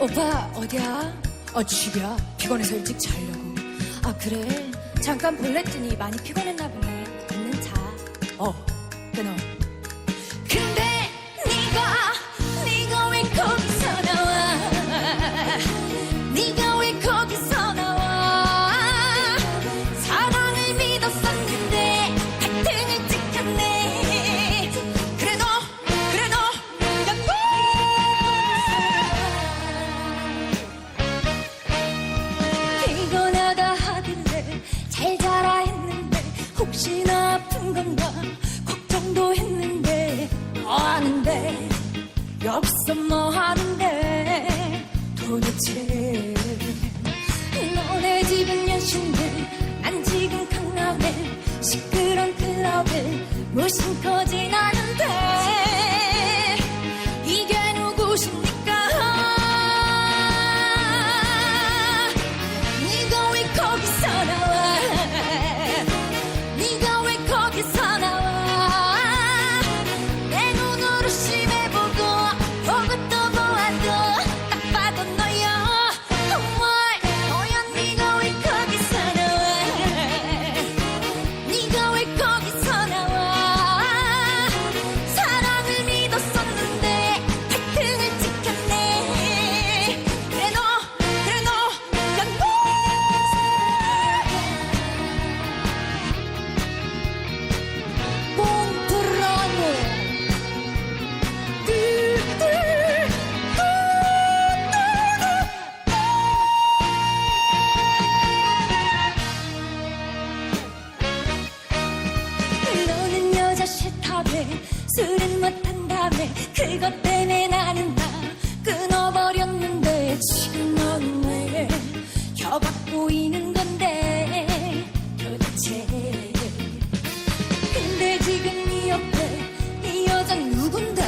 오빠 어디야? 어 집이야. 피곤해서 일찍 자려고. 아 그래? 잠깐 볼랬더니 많이 피곤했나 보네. 얼른 자어 끊어 혹시나 아픈 건가? 걱정도 했는데 뭐 하는데? 여기서 뭐 하는데? 도대체 너네 집은 여신데 난 지금 강남에 시끄러운 클럽에 무심코 지나는데 막 보이는 건데 도대체. 근데 지금 이 옆에 이 여잔 누군데?